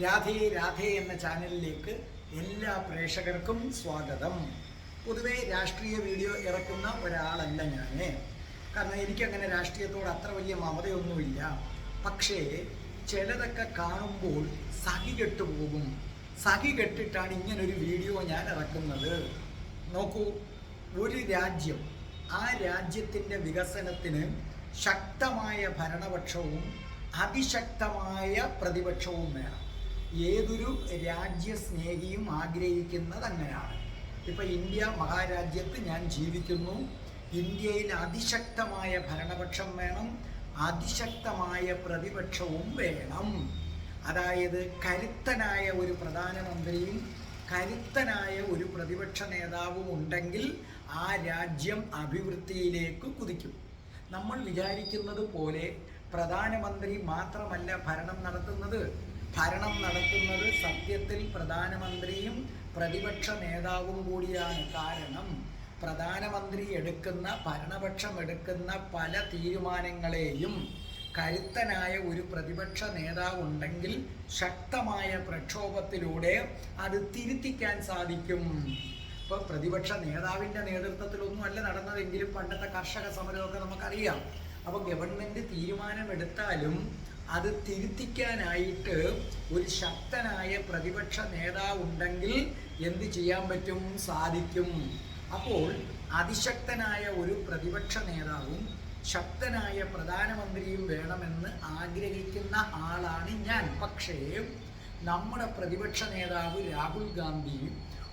രാധേ രാധേ എന്ന ചാനലിലേക്ക് എല്ലാ പ്രേക്ഷകർക്കും സ്വാഗതം. പൊതുവേ രാഷ്ട്രീയ വീഡിയോ ഇറക്കുന്ന ഒരാളല്ല ഞാൻ കാരണം എനിക്കങ്ങനെ രാഷ്ട്രീയത്തോട് അത്ര വലിയ മമതയൊന്നുമില്ല. പക്ഷേ ചിലതൊക്കെ കാണുമ്പോൾ സഹി കെട്ടുപോകും സഹി കെട്ടിട്ടാണ് ഇങ്ങനൊരു വീഡിയോ ഞാൻ ഇറക്കുന്നത്. നോക്കൂ ഒരു രാജ്യം ആ രാജ്യത്തിന്റെ വികസനത്തിന് ശക്തമായ ഭരണപക്ഷവും അതിശക്തമായ പ്രതിപക്ഷവും വേണം. ഏതൊരു രാജ്യസ്നേഹിയും ആഗ്രഹിക്കുന്നത് അങ്ങനെയാണ് ഇപ്പം ഇന്ത്യ മഹാരാജ്യത്ത് ഞാൻ ജീവിക്കുന്നു. ഇന്ത്യയിൽ അതിശക്തമായ ഭരണപക്ഷം വേണം. അതിശക്തമായ പ്രതിപക്ഷവും വേണം. അതായത് കരുത്തനായ ഒരു പ്രധാനമന്ത്രിയും കരുത്തനായ ഒരു പ്രതിപക്ഷ നേതാവും ഉണ്ടെങ്കിൽ ആ രാജ്യം അഭിവൃദ്ധിയിലേക്ക് കുതിക്കും. നമ്മൾ വിചാരിക്കുന്നത് പോലെ പ്രധാനമന്ത്രി മാത്രമല്ല ഭരണം നടത്തുന്നത്. ഭരണം നടത്തുന്നത് സത്യത്തിൽ പ്രധാനമന്ത്രിയും പ്രതിപക്ഷ നേതാവും കൂടിയാണ്. കാരണം പ്രധാനമന്ത്രി എടുക്കുന്ന ഭരണപക്ഷം എടുക്കുന്ന പല തീരുമാനങ്ങളെയും കരുത്തനായ ഒരു പ്രതിപക്ഷ നേതാവ് ഉണ്ടെങ്കിൽ ശക്തമായ പ്രക്ഷോഭത്തിലൂടെ അത് തിരുത്തിക്കാൻ സാധിക്കും. ഇപ്പൊ പ്രതിപക്ഷ നേതാവിന്റെ നേതൃത്വത്തിലൊന്നും അല്ല നടന്നതെങ്കിലും പണ്ടത്തെ കർഷക സമരമൊക്കെ നമുക്കറിയാം. അപ്പൊ ഗവൺമെന്റ് തീരുമാനമെടുത്താലും അത് തിരുത്തിക്കാനായിട്ട് ഒരു ശക്തനായ പ്രതിപക്ഷ നേതാവ് ഉണ്ടെങ്കിൽ എന്ത് ചെയ്യാൻ പറ്റും? സാധിക്കും. അപ്പോൾ അതിശക്തനായ ഒരു പ്രതിപക്ഷ നേതാവും ശക്തനായ പ്രധാനമന്ത്രിയും വേണമെന്ന് ആഗ്രഹിക്കുന്ന ആളാണ് ഞാൻ. പക്ഷേ നമ്മുടെ പ്രതിപക്ഷ നേതാവ് രാഹുൽ ഗാന്ധി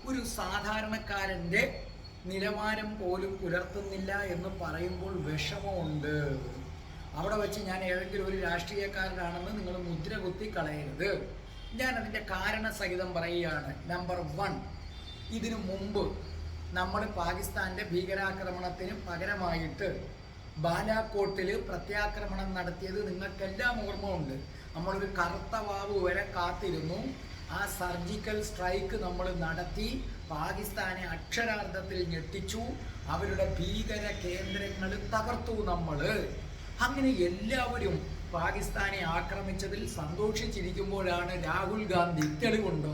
ഒരു സാധാരണക്കാരന്റെ നിലവാരം പോലും പുലർത്തുന്നില്ല എന്ന് പറയുമ്പോൾ വിഷമമുണ്ട്. അവിടെ വെച്ച് ഞാൻ ഏതെങ്കിലും ഒരു രാഷ്ട്രീയക്കാരനാണെന്ന് നിങ്ങൾ മുദ്ര കുത്തി കളയരുത്. ഞാൻ അതിന്റെ കാരണസഹിതം പറയുകയാണ്. നമ്പർ വൺ ഇതിനു മുമ്പ് നമ്മൾ പാകിസ്ഥാന്റെ ഭീകരാക്രമണത്തിന് പകരമായിട്ട് ബാലാക്കോട്ടിൽ പ്രത്യാക്രമണം നടത്തിയത് നിങ്ങൾക്കെല്ലാം ഓർമ്മയുണ്ട്. നമ്മളൊരു കറുത്ത വാവ് വരെ കാത്തിരുന്നു. ആ സർജിക്കൽ സ്ട്രൈക്ക് നമ്മൾ നടത്തി. പാകിസ്ഥാനെ അക്ഷരാർത്ഥത്തിൽ ഞെട്ടിച്ചു. അവരുടെ ഭീകര കേന്ദ്രങ്ങൾ തകർത്തു നമ്മൾ അങ്ങനെ എല്ലാവരും പാകിസ്ഥാനെ ആക്രമിച്ചതിൽ സന്തോഷിച്ചിരിക്കുമ്പോഴാണ് രാഹുൽ ഗാന്ധി തെളിവുണ്ടോ?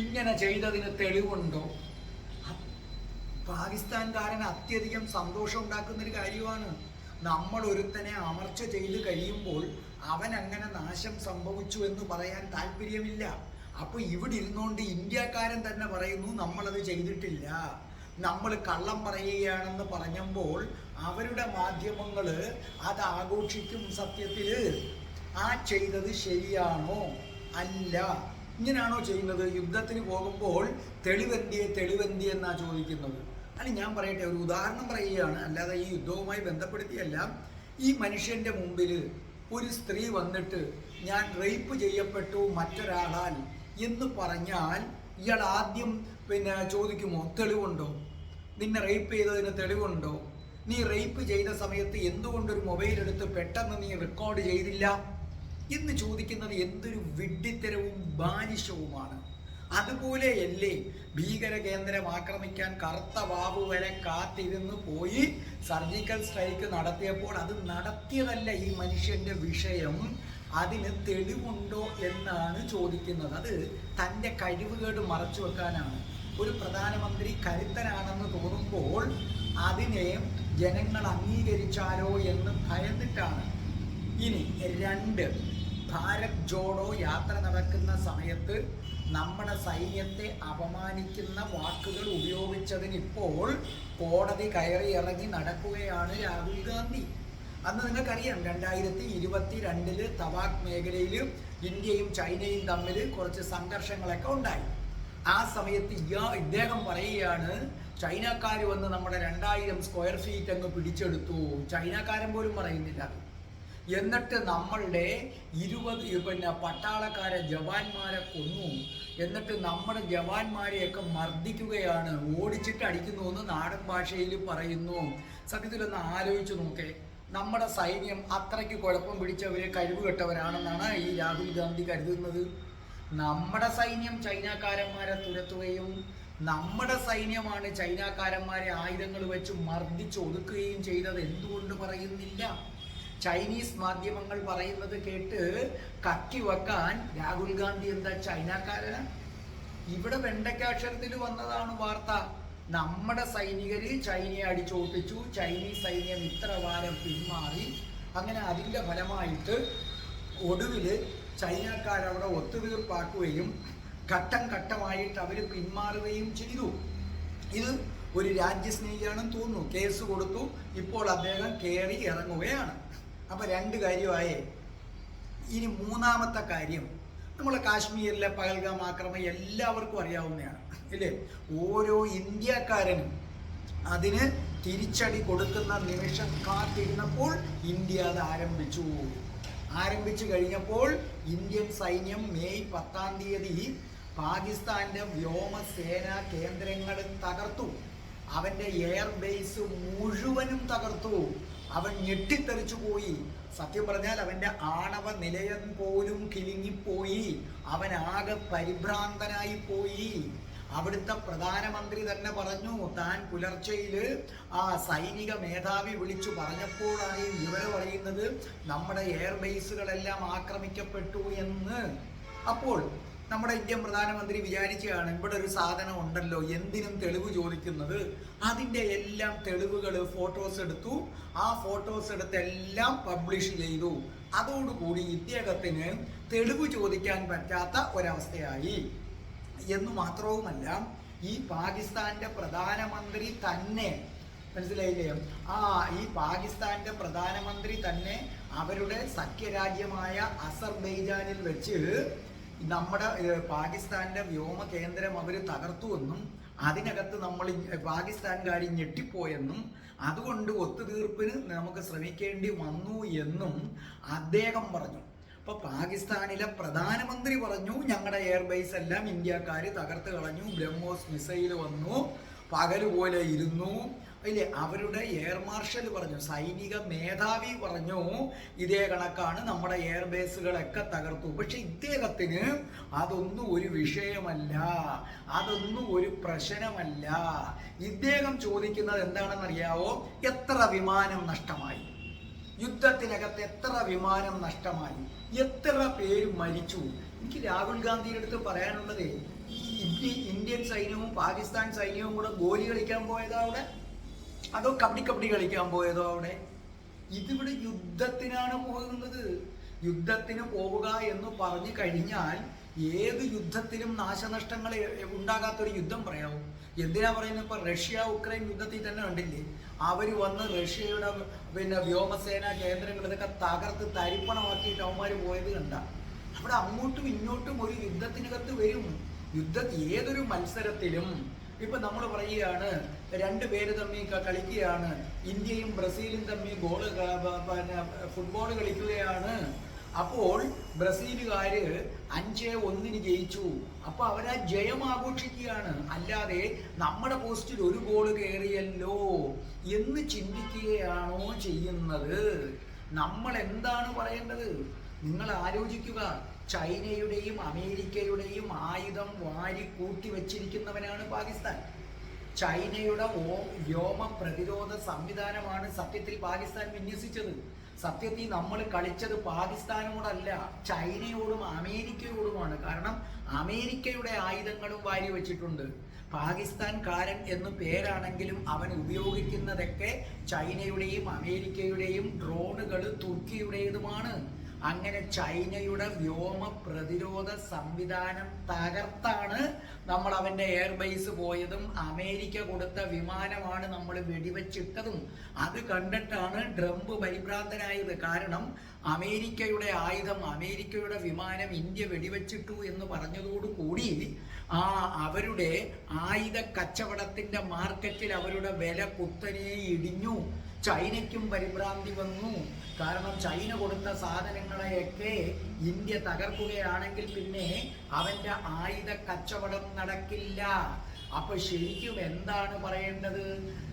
ഇങ്ങനെ ചെയ്തതിന് തെളിവുണ്ടോ? പാകിസ്ഥാൻകാരന് അത്യധികം സന്തോഷം ഉണ്ടാക്കുന്ന ഒരു കാര്യമാണ്. നമ്മൾ ഒരുത്തനെ അമർച്ച ചെയ്ത് കഴിയുമ്പോൾ അവൻ അങ്ങനെ നാശം സംഭവിച്ചു എന്ന് പറയാൻ താല്പര്യമില്ല. അപ്പൊ ഇവിടെ ഇരുന്നുകൊണ്ട് ഇന്ത്യക്കാരൻ തന്നെ പറയുന്നു നമ്മളത് ചെയ്തിട്ടില്ല. നമ്മൾ കള്ളം പറയുകയാണെന്ന് പറഞ്ഞപ്പോൾ അവരുടെ മാധ്യമങ്ങൾ അത് ആഘോഷിക്കും സത്യത്തിൽ. ആ ചെയ്തത് ശരിയാണോ? അല്ല. ഇങ്ങനെയാണോ ചെയ്യുന്നത്? യുദ്ധത്തിന് പോകുമ്പോൾ തെളിവെന്തിയെ തെളിവെന്തിയെ എന്നാ ചോദിക്കുന്നത്? അല്ല ഞാൻ പറയട്ടെ ഒരു ഉദാഹരണം പറയുകയാണ്. അല്ലാതെ ഈ യുദ്ധവുമായി ബന്ധപ്പെടുത്തിയല്ല. ഈ മനുഷ്യന്റെ മുമ്പിൽ ഒരു സ്ത്രീ വന്നിട്ട് ഞാൻ റേപ്പ് ചെയ്യപ്പെട്ടു മറ്റൊരാളാൽ എന്ന് പറഞ്ഞാൽ ഇയാൾ ആദ്യം പിന്നെ ചോദിക്കുമോ? തെളിവുണ്ടോ? നിന്നെ റേപ്പ് ചെയ്തതിന് തെളിവുണ്ടോ? നീ റേപ്പ് ചെയ്ത സമയത്ത് എന്തുകൊണ്ടൊരു മൊബൈൽ എടുത്ത് പെട്ടെന്ന് നീ റെക്കോർഡ് ചെയ്തില്ല? എന്ന് ചോദിക്കുന്നത് എന്തൊരു വിഡ്ഢിത്തരവും ബാലിശവുമാണ്. അതുപോലെയല്ലേ ഭീകര കേന്ദ്രം ആക്രമിക്കാൻ കറുത്ത വാവ് വരെ കാത്തിരുന്ന് പോയി സർജിക്കൽ സ്ട്രൈക്ക് നടത്തിയപ്പോൾ അത് നടത്തിയതല്ല ഈ മനുഷ്യന്റെ വിഷയം. അതിന് തെളിവുണ്ടോ എന്നാണ് ചോദിക്കുന്നത്. അത് തന്റെ കഴിവുകേട് മറച്ചു വെക്കാനാണ് ഒരു പ്രധാനമന്ത്രി കരുത്തനാണെന്ന് തോന്നുമ്പോൾ അതിനെ ജനങ്ങൾ അംഗീകരിച്ചാലോ എന്ന് ഭയന്നിട്ടാണ്. ഇനി രണ്ട് ഭാരത് ജോഡോ യാത്ര നടക്കുന്ന സമയത്ത് നമ്മുടെ സൈന്യത്തെ അപമാനിക്കുന്ന വാക്കുകൾ ഉപയോഗിച്ചതിന് ഇപ്പോൾ കോടതി കയറി ഇറങ്ങി നടക്കുകയാണ് രാഹുൽ ഗാന്ധി. അന്ന് നിങ്ങൾക്കറിയാം രണ്ടായിരത്തി ഇരുപത്തി രണ്ടിൽ തവാക് മേഖലയിൽ ഇന്ത്യയും ചൈനയും തമ്മിൽ കുറച്ച് സംഘർഷങ്ങളൊക്കെ ഉണ്ടായി. ആ സമയത്ത് ഇയാ ഇദ്ദേഹം പറയുകയാണ് ചൈനക്കാർ വന്ന് നമ്മുടെ രണ്ടായിരം സ്ക്വയർ ഫീറ്റ് അങ്ങ് പിടിച്ചെടുത്തു. ചൈനക്കാരൻ പോലും പറയുന്നില്ല. എന്നിട്ട് നമ്മളുടെ ഇരുപത് പിന്നെ പട്ടാളക്കാരെ ജവാന്മാരെ കൊന്നു. എന്നിട്ട് നമ്മുടെ ജവാന്മാരെയൊക്കെ മർദ്ദിക്കുകയാണ്. ഓടിച്ചിട്ട് അടിക്കുന്നു എന്ന് നാടൻ ഭാഷയിൽ പറയുന്നു. സത്യത്തിൽ ഒന്ന് ആലോചിച്ച് നോക്കേ. നമ്മുടെ സൈന്യം അത്രയ്ക്ക് കുഴപ്പം പിടിച്ചവര് കഴിവ് കെട്ടവരാണെന്നാണ് ഈ രാഹുൽ ഗാന്ധി കരുതുന്നത്. നമ്മുടെ സൈന്യം ചൈനക്കാരന്മാരെ തുരത്തുകയും നമ്മുടെ സൈന്യമാണ് ചൈനക്കാരന്മാരെ ആയുധങ്ങൾ വെച്ച് മർദ്ദിച്ച് ഒതുക്കുകയും ചെയ്തത് എന്തുകൊണ്ട് പറയുന്നില്ല? ചൈനീസ് മാധ്യമങ്ങൾ പറയുന്നത് കേട്ട് കക്കി വെക്കാൻ രാഹുൽ ഗാന്ധി എന്താ ചൈനക്കാരനാ? ഇവിടെ വെണ്ടക്കാക്ഷരത്തിൽ വന്നതാണ് വാർത്ത. നമ്മുടെ സൈനികര് ചൈനയെ അടിച്ചോട്ടിച്ചു. ചൈനീസ് സൈന്യം ഇത്ര വാരം പിന്മാറി. അങ്ങനെ അതിന്റെ ഫലമായിട്ട് ഒടുവിൽ ചൈനക്കാരവിടെ ഒത്തുതീർപ്പാക്കുകയും ഘട്ടം ഘട്ടമായിട്ട് അവർ പിന്മാറുകയും ചെയ്തു. ഇത് ഒരു രാജ്യസ്നേഹിയാണെന്ന് തോന്നുന്നു. കേസ് കൊടുത്തു. ഇപ്പോൾ അദ്ദേഹം കയറി ഇറങ്ങുകയാണ്. അപ്പൊ രണ്ട് കാര്യമായേ. ഇനി മൂന്നാമത്തെ കാര്യം. നമ്മൾ കാശ്മീരിലെ പഹൽഗാം ആക്രമണം എല്ലാവർക്കും അറിയാവുന്നതാണ്. ഇല്ലേ ഓരോ ഇന്ത്യക്കാരനും അതിന് തിരിച്ചടി കൊടുക്കുന്ന നിമിഷം കാത്തിരുന്നപ്പോൾ ഇന്ത്യ അത് ആരംഭിച്ചു. ആരംഭിച്ചു കഴിഞ്ഞപ്പോൾ ഇന്ത്യൻ സൈന്യം മെയ് പത്താം തീയതി പാകിസ്ഥാന്റെ വ്യോമസേന കേന്ദ്രങ്ങൾ തകർത്തു. അവന്റെ എയർ ബേസ് മുഴുവനും തകർത്തു. അവൻ ഞെട്ടിത്തെറിച്ചു പോയി. സത്യം പറഞ്ഞാൽ അവന്റെ ആണവ നിലയം പോലും കിലിങ്ങിപ്പോയി. അവൻ ആകെ പരിഭ്രാന്തനായി പോയി. അവിടുത്തെ പ്രധാനമന്ത്രി തന്നെ പറഞ്ഞു താൻ പുലർച്ചയിൽ ആ സൈനിക മേധാവി വിളിച്ചു പറഞ്ഞപ്പോഴാണ് ഈ വിവരം അറിയുന്നത്. നമ്മുടെ എയർബേസുകളെല്ലാം ആക്രമിക്കപ്പെട്ടു എന്ന്. അപ്പോൾ നമ്മുടെ ഇന്ത്യൻ പ്രധാനമന്ത്രി വിചാരിച്ചാണ് ഇവിടെ ഒരു സാധനം ഉണ്ടല്ലോ എന്തിനും തെളിവ് ചോദിക്കുന്നത്. അതിന്റെ എല്ലാം തെളിവുകൾ ഫോട്ടോസ് എടുത്തു. ആ ഫോട്ടോസ് എടുത്ത് എല്ലാം പബ്ലിഷ് ചെയ്തു. അതോടുകൂടി ഇദ്ദേഹത്തിന് തെളിവ് ചോദിക്കാൻ പറ്റാത്ത ഒരവസ്ഥയായി. എന്ന് മാത്രവുമല്ല ഈ പാകിസ്ഥാന്റെ പ്രധാനമന്ത്രി തന്നെ മനസ്സിലായില്ലേ? ആ ഈ പാകിസ്ഥാന്റെ പ്രധാനമന്ത്രി തന്നെ അവരുടെ സഖ്യരാജ്യമായ അസർബൈജാനിൽ വെച്ച് നമ്മുടെ പാകിസ്ഥാന്റെ വ്യോമ കേന്ദ്രം അവർ തകർത്തുവെന്നും അതിനകത്ത് നമ്മൾ പാകിസ്ഥാൻകാർ ഞെട്ടിപ്പോയെന്നും അതുകൊണ്ട് ഒത്തുതീർപ്പിന് നമുക്ക് ശ്രമിക്കേണ്ടി വന്നു എന്നും അദ്ദേഹം പറഞ്ഞു. അപ്പൊ പാകിസ്ഥാനിലെ പ്രധാനമന്ത്രി പറഞ്ഞു ഞങ്ങളുടെ എയർബേസ് എല്ലാം ഇന്ത്യക്കാർ തകർത്ത് കളഞ്ഞു ബ്രഹ്മോസ് മിസൈൽ വന്നു പകൽ പോലെ ഇരുന്നു. ഇല്ലേ അവരുടെ എയർ മാർഷൽ പറഞ്ഞു സൈനിക മേധാവി പറഞ്ഞു ഇതേ കണക്കാണ് നമ്മുടെ എയർ ബേസുകളൊക്കെ തകർത്തു. പക്ഷെ ഇദ്ദേഹത്തിന് അതൊന്നും ഒരു വിഷയമല്ല അതൊന്നും ഒരു പ്രശ്നമല്ല. ഇദ്ദേഹം ചോദിക്കുന്നത് എന്താണെന്നറിയാവോ? എത്ര വിമാനം നഷ്ടമായി? യുദ്ധത്തിനകത്ത് എത്ര വിമാനം നഷ്ടമായി? എത്ര പേര് മരിച്ചു? എനിക്ക് രാഹുൽ ഗാന്ധിയുടെ അടുത്ത് പറയാനുള്ളത് ഈ ഇന്ത്യ ഇന്ത്യൻ സൈന്യവും പാകിസ്ഥാൻ സൈന്യവും കൂടെ ഗോലി കളിക്കാൻ പോയതോ അവിടെ? അതോ കബഡി കബഡി കളിക്കാൻ പോയതോ അവിടെ? ഇതിവിടെ യുദ്ധത്തിനാണ് പോകുന്നത്. യുദ്ധത്തിന് പോവുക എന്ന് പറഞ്ഞു കഴിഞ്ഞാൽ ഏത് യുദ്ധത്തിലും നാശനഷ്ടങ്ങൾ ഉണ്ടാകാത്തൊരു യുദ്ധം പറയാവും. എന്തിനാ പറയുന്നത്? ഇപ്പൊ റഷ്യ ഉക്രൈൻ യുദ്ധത്തിൽ തന്നെ കണ്ടില്ലേ? അവർ വന്ന് റഷ്യയുടെ പിന്നെ വ്യോമസേന കേന്ദ്രങ്ങൾ ഇതൊക്കെ തകർത്ത് തരിപ്പണമാക്കിയിട്ട് അവന്മാർ പോയത് കണ്ട. അവിടെ അങ്ങോട്ടും ഇങ്ങോട്ടും ഒരു യുദ്ധത്തിനകത്ത് വരും. യുദ്ധ ഏതൊരു മത്സരത്തിലും ഇപ്പൊ നമ്മൾ പറയുകയാണ് രണ്ട് പേര് തമ്മിൽ കളിക്കുകയാണ്. ഇന്ത്യയും ബ്രസീലും തമ്മിൽ ഗോൾ ഫുട്ബോൾ കളിക്കുകയാണ്. അപ്പോൾ ബ്രസീലുകാര് അഞ്ചേ ഒന്നിന് ജയിച്ചു. അപ്പൊ അവരാ ജയം ആഘോഷിക്കുകയാണ്. അല്ലാതെ നമ്മുടെ പോസ്റ്റിൽ ഒരു ഗോൾ കയറിയല്ലോ എന്ന് ചിന്തിക്കുകയാണോ ചെയ്യുന്നത്? നമ്മൾ എന്താണ് പറയേണ്ടത്? നിങ്ങൾ ആലോചിക്കുക. ചൈനയുടെയും അമേരിക്കയുടെയും ആയുധം വാരി കൂട്ടി വെച്ചിരിക്കുന്നവനാണ് പാകിസ്ഥാൻ. ചൈനയുടെ വ്യോമ പ്രതിരോധ സംവിധാനമാണ് സത്യത്തിൽ പാകിസ്ഥാൻ വിന്യസിച്ചത്. സത്യത്തിൽ നമ്മൾ കളിച്ചത് പാകിസ്ഥാനോടല്ല ചൈനയോടും അമേരിക്കയോടുമാണ്. കാരണം അമേരിക്കയുടെ ആയുധങ്ങളും വാരി വെച്ചിട്ടുണ്ട്. പാകിസ്ഥാൻകാരൻ എന്ന് പേരാണെങ്കിലും അവൻ ഉപയോഗിക്കുന്നതൊക്കെ ചൈനയുടെയും അമേരിക്കയുടെയും ഡ്രോണുകൾ തുർക്കിയുടേതുമാണ്. അങ്ങനെ ചൈനയുടെ വ്യോമ പ്രതിരോധ സംവിധാനം തകർത്താണ് നമ്മൾ അവന്റെ എയർബേസ് പോയതും അമേരിക്ക കൊടുത്ത വിമാനമാണ് നമ്മൾ വെടിവെച്ചിട്ടതും. അത് കണ്ടിട്ടാണ് ട്രംപ് പരിഭ്രാന്തനായത്. കാരണം അമേരിക്കയുടെ ആയുധം അമേരിക്കയുടെ വിമാനം ഇന്ത്യ വെടിവെച്ചിട്ടു എന്ന് പറഞ്ഞതോടുകൂടി ആ അവരുടെ ആയുധ കച്ചവടത്തിന്റെ മാർക്കറ്റിൽ അവരുടെ വില കുത്തനെ ഇടിഞ്ഞു. ചൈനയ്ക്കും പരിഭ്രാന്തി വന്നു. കാരണം ചൈന കൊടുത്ത സാധനങ്ങളെയൊക്കെ ഇന്ത്യ തകർക്കുകയാണെങ്കിൽ പിന്നെ അവന്റെ ആയുധ കച്ചവടം നടക്കില്ല. അപ്പൊ ശരിക്കും എന്താണ് പറയേണ്ടത്?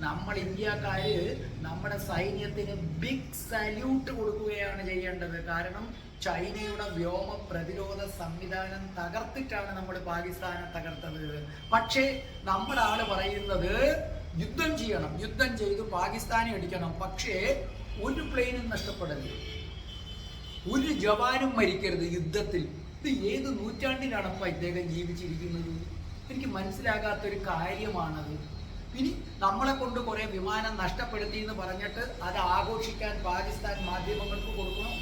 നമ്മൾ ഇന്ത്യക്കാര് നമ്മുടെ സൈന്യത്തിന് ബിഗ് സല്യൂട്ട് കൊടുക്കുകയാണ് ചെയ്യേണ്ടത്. കാരണം ചൈനയുടെ വ്യോമ പ്രതിരോധ സംവിധാനം തകർത്തിട്ടാണ് നമ്മൾ പാകിസ്ഥാനെ തകർത്തത്. പക്ഷേ നമ്മുടെ ആൾ പറയുന്നത് യുദ്ധം ചെയ്യണം. യുദ്ധം ചെയ്ത് പാകിസ്ഥാനെ അടിക്കണം. പക്ഷേ ഒരു പ്ലെയിനും നഷ്ടപ്പെടരുത്. ഒരു ജവാനും മരിക്കരുത് യുദ്ധത്തിൽ. ഇത് ഏത് നൂറ്റാണ്ടിലാണ് അപ്പം ഇദ്ദേഹം ജീവിച്ചിരിക്കുന്നത്? എനിക്ക് മനസ്സിലാകാത്തൊരു കാര്യമാണത്. ഇനി നമ്മളെ കൊണ്ട് കുറെ വിമാനം നഷ്ടപ്പെടുത്തി എന്ന് പറഞ്ഞിട്ട് അത് ആഘോഷിക്കാൻ പാകിസ്ഥാൻ മാധ്യമങ്ങൾക്ക് കൊടുക്കണം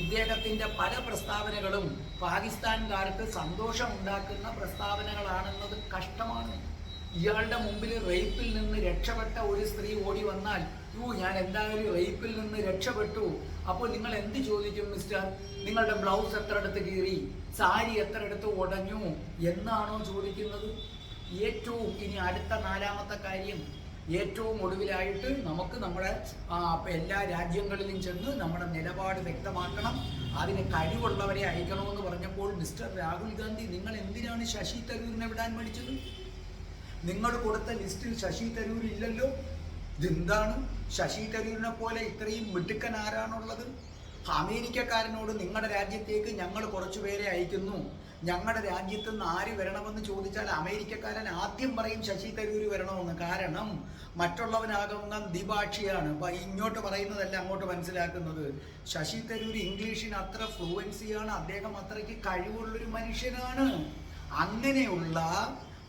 ഇദ്ദേഹത്തിന്റെ പല പ്രസ്താവനകളും പാകിസ്ഥാൻകാർക്ക് സന്തോഷമുണ്ടാക്കുന്ന പ്രസ്താവനകളാണെന്നത് കഷ്ടമാണ്. ഇയാളുടെ മുമ്പിൽ റേപ്പിൽ നിന്ന് രക്ഷപ്പെട്ട ഒരു സ്ത്രീ ഓടി വന്നാൽ യൂ ഞാൻ എന്തായാലും റേപ്പിൽ നിന്ന് രക്ഷപ്പെട്ടു. അപ്പോൾ നിങ്ങൾ എന്ത് ചോദിക്കും മിസ്റ്റർ? നിങ്ങളുടെ ബ്ലൗസ് എത്ര അടുത്ത് കീറി? സാരി എത്ര അടുത്ത് ഉടഞ്ഞു? എന്നാണോ ചോദിക്കുന്നത്? ഏറ്റവും ഇനി അടുത്ത നാലാമത്തെ കാര്യം ഏറ്റവും ഒടുവിലായിട്ട് നമുക്ക് നമ്മുടെ എല്ലാ രാജ്യങ്ങളിലും ചെന്ന് നമ്മുടെ നിലപാട് വ്യക്തമാക്കണം. അതിന് കഴിവുള്ളവരെ അയക്കണമെന്ന് പറഞ്ഞപ്പോൾ മിസ്റ്റർ രാഹുൽ ഗാന്ധി നിങ്ങൾ എന്തിനാണ് ശശി തരൂരിനെ വിടാൻ മടിച്ചത്? നിങ്ങൾ കൊടുത്ത ലിസ്റ്റിൽ ശശി തരൂർ ഇല്ലല്ലോ? ഇതെന്താണ്? ശശി തരൂരിനെ പോലെ ഇത്രയും മിടുക്കൻ ആരാണുള്ളത്? അമേരിക്കക്കാരനോട് നിങ്ങളുടെ രാജ്യത്തേക്ക് ഞങ്ങൾ കുറച്ചു പേരെ അയക്കുന്നു. ഞങ്ങളുടെ രാജ്യത്ത് നിന്ന് ആര് വരണമെന്ന് ചോദിച്ചാൽ അമേരിക്കക്കാരൻ ആദ്യം പറയും ശശി തരൂർ വരണമെന്ന്. കാരണം മറ്റുള്ളവനാകുന്ന ദ്വിഭാഷിയാണ്. ഇങ്ങോട്ട് പറയുന്നതല്ല അങ്ങോട്ട് മനസ്സിലാക്കുന്നത്. ശശി തരൂർ ഇംഗ്ലീഷിന് അത്ര ഫ്ലുവൻസിയാണ്. അദ്ദേഹം അത്രയ്ക്ക് കഴിവുള്ളൊരു മനുഷ്യനാണ്. അങ്ങനെയുള്ള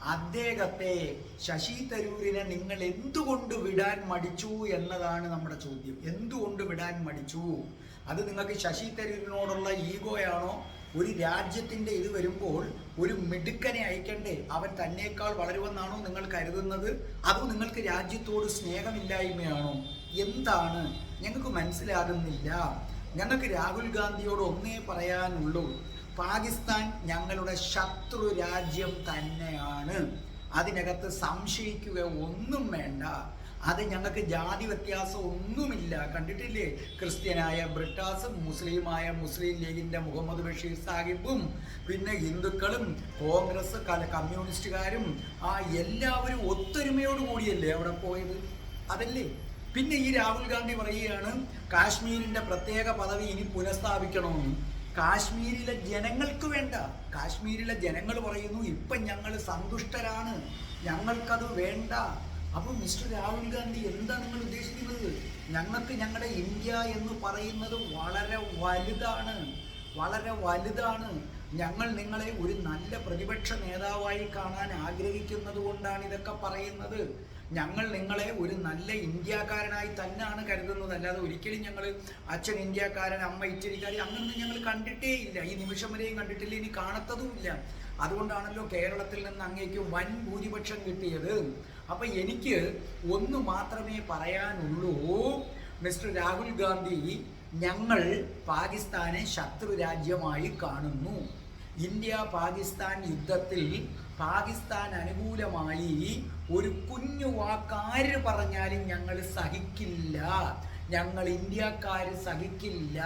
അദ്ദേഹത്തെ ശശി തരൂരിനെ നിങ്ങൾ എന്തുകൊണ്ട് വിടാൻ മടിച്ചു എന്നതാണ് നമ്മുടെ ചോദ്യം. എന്തുകൊണ്ട് വിടാൻ മടിച്ചു? അത് നിങ്ങൾക്ക് ശശി തരൂരിനോടുള്ള ഈഗോയാണോ? ഒരു രാജ്യത്തിന്റെ ഇത് വരുമ്പോൾ ഒരു മിടുക്കനെ അയക്കണ്ടേ? അവൻ തന്നേക്കാൾ വളരുമെന്നാണോ നിങ്ങൾ കരുതുന്നത്? അതോ നിങ്ങൾക്ക് രാജ്യത്തോട് സ്നേഹമില്ലായ്മയാണോ? എന്താണ്? ഞങ്ങൾക്ക് മനസ്സിലാകുന്നില്ല. ഞങ്ങൾക്ക് രാഹുൽ ഗാന്ധിയോട് ഒന്നേ പറയാനുള്ളൂ. പാകിസ്ഥാൻ ഞങ്ങളുടെ ശത്രു രാജ്യം തന്നെയാണ്. അതിനകത്ത് സംശയിക്കുക ഒന്നും വേണ്ട. അത് ഞങ്ങൾക്ക് ജാതി വ്യത്യാസം ഒന്നുമില്ല. കണ്ടിട്ടില്ലേ? ക്രിസ്ത്യനായ ബ്രിട്ടാസും മുസ്ലിമായ മുസ്ലിം ലീഗിന്റെ മുഹമ്മദ് ബഷീർ സാഹിബും പിന്നെ ഹിന്ദുക്കളും കോൺഗ്രസ് കല കമ്മ്യൂണിസ്റ്റുകാരും ആ എല്ലാവരും ഒത്തൊരുമയോട് കൂടിയല്ലേ അവിടെ പോയത്? അതല്ലേ? പിന്നെ ഈ രാഹുൽ ഗാന്ധി പറയുകയാണ് കാശ്മീരിന്റെ പ്രത്യേക പദവി ഇനി പുനഃസ്ഥാപിക്കണമെന്ന്. കാശ്മീരിലെ ജനങ്ങൾക്ക് വേണ്ട. കാശ്മീരിലെ ജനങ്ങൾ പറയുന്നു ഇപ്പം ഞങ്ങൾ സന്തുഷ്ടരാണ്. ഞങ്ങൾക്കത് വേണ്ട. അപ്പോൾ മിസ്റ്റർ രാഹുൽ ഗാന്ധി എന്താ നിങ്ങൾ ഉദ്ദേശിക്കുന്നത്? ഞങ്ങൾക്ക് ഞങ്ങളുടെ ഇന്ത്യ എന്ന് പറയുന്നത് വളരെ വലുതാണ്. വളരെ വലുതാണ്. ഞങ്ങൾ നിങ്ങളെ ഒരു നല്ല പ്രതിപക്ഷ നേതാവായി കാണാൻ ആഗ്രഹിക്കുന്നത് കൊണ്ടാണ് ഇതൊക്കെ പറയുന്നത്. ഞങ്ങൾ നിങ്ങളെ ഒരു നല്ല ഇന്ത്യക്കാരനായി തന്നെയാണ് കരുതുന്നത്. അല്ലാതെ ഒരിക്കലും ഞങ്ങൾ അച്ഛൻ ഇന്ത്യക്കാരൻ അമ്മ ഇറ്റലിക്കാരി അങ്ങനൊന്നും ഞങ്ങൾ കണ്ടിട്ടേ ഇല്ല. ഈ നിമിഷം വരെയും കണ്ടിട്ടില്ല ഇനി കാണത്തതുമില്ല അതുകൊണ്ടാണല്ലോ കേരളത്തിൽ നിന്ന് അങ്ങേക്ക് വൻ ഭൂരിപക്ഷം കിട്ടിയത്. അപ്പൊ എനിക്ക് ഒന്ന് മാത്രമേ പറയാനുള്ളൂ. മിസ്റ്റർ രാഹുൽ ഗാന്ധി ഞങ്ങൾ പാകിസ്ഥാനെ ശത്രു രാജ്യമായി കാണുന്നു. ഇന്ത്യ പാകിസ്ഥാൻ യുദ്ധത്തിൽ പാകിസ്ഥാൻ അനുകൂലമായി ഒരു കുഞ്ഞു വാക്കാര് പറഞ്ഞാലും ഞങ്ങൾ സഹിക്കില്ല. ഞങ്ങൾ ഇന്ത്യക്കാർ സഹിക്കില്ല.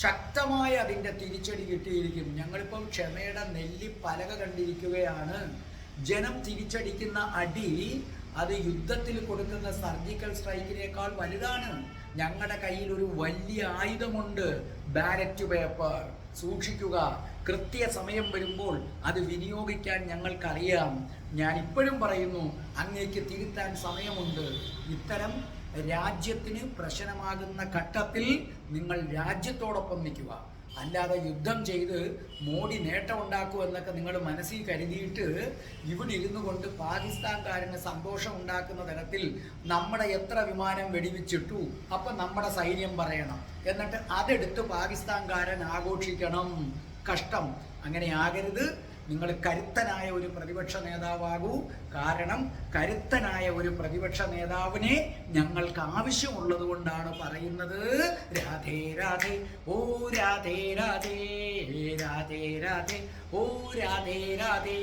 ശക്തമായ അതിന്റെ തിരിച്ചടി കിട്ടിയിരിക്കും. ഞങ്ങളിപ്പം ക്ഷമയുടെ നെല്ലി പലക കണ്ടിരിക്കുകയാണ്. ജനം തിരിച്ചടിക്കുന്ന അടി അത് യുദ്ധത്തിൽ കൊടുക്കുന്ന സർജിക്കൽ സ്ട്രൈക്കിനേക്കാൾ വലുതാണ്. ഞങ്ങളുടെ കയ്യിൽ ഒരു വലിയ ആയുധമുണ്ട്. Ballot paper. സൂക്ഷിക്കുക. കൃത്യസമയം വരുമ്പോൾ അത് വിനിയോഗിക്കാൻ ഞങ്ങൾക്കറിയാം. ഞാൻ ഇപ്പോഴും പറയുന്നു അങ്ങേക്ക് തിരുത്താൻ സമയമുണ്ട്. ഇത്തരം രാജ്യത്തിന് പ്രശ്നമാകുന്ന ഘട്ടത്തിൽ നിങ്ങൾ രാജ്യത്തോടൊപ്പം നിൽക്കുക. അല്ലാതെ യുദ്ധം ചെയ്ത് മോഡി നേട്ടമുണ്ടാക്കൂ എന്നൊക്കെ നിങ്ങൾ മനസ്സിൽ കരുതിയിട്ട് ഇവിടെ ഇരുന്നു കൊണ്ട് പാകിസ്ഥാൻകാരന് സന്തോഷം ഉണ്ടാക്കുന്ന തരത്തിൽ നമ്മുടെ എത്ര വിമാനം വെടിവെച്ചിട്ടു അപ്പം നമ്മുടെ സൈന്യം പറയണം. എന്നിട്ട് അതെടുത്ത് പാകിസ്ഥാൻകാരൻ ആഘോഷിക്കണം. കഷ്ടം അങ്ങനെ ആകരുത് നിങ്ങൾ കരുത്തനായ ഒരു പ്രതിപക്ഷ നേതാവാകൂ. കാരണം കരുത്തനായ ഒരു പ്രതിപക്ഷ നേതാവിനെ ഞങ്ങൾക്ക് ആവശ്യമുള്ളത് കൊണ്ടാണ് പറയുന്നത്. രാധേ രാധേ ഓ രാധേ രാധേ രാധേ രാധേ ഓ രാധേ രാധേ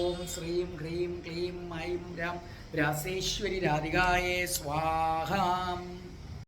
ഓം ശ്രീം ക്രീം ക്ലീം ഐം രാം രാസേശ്വരി രാധികായേ സ്വാഹാം.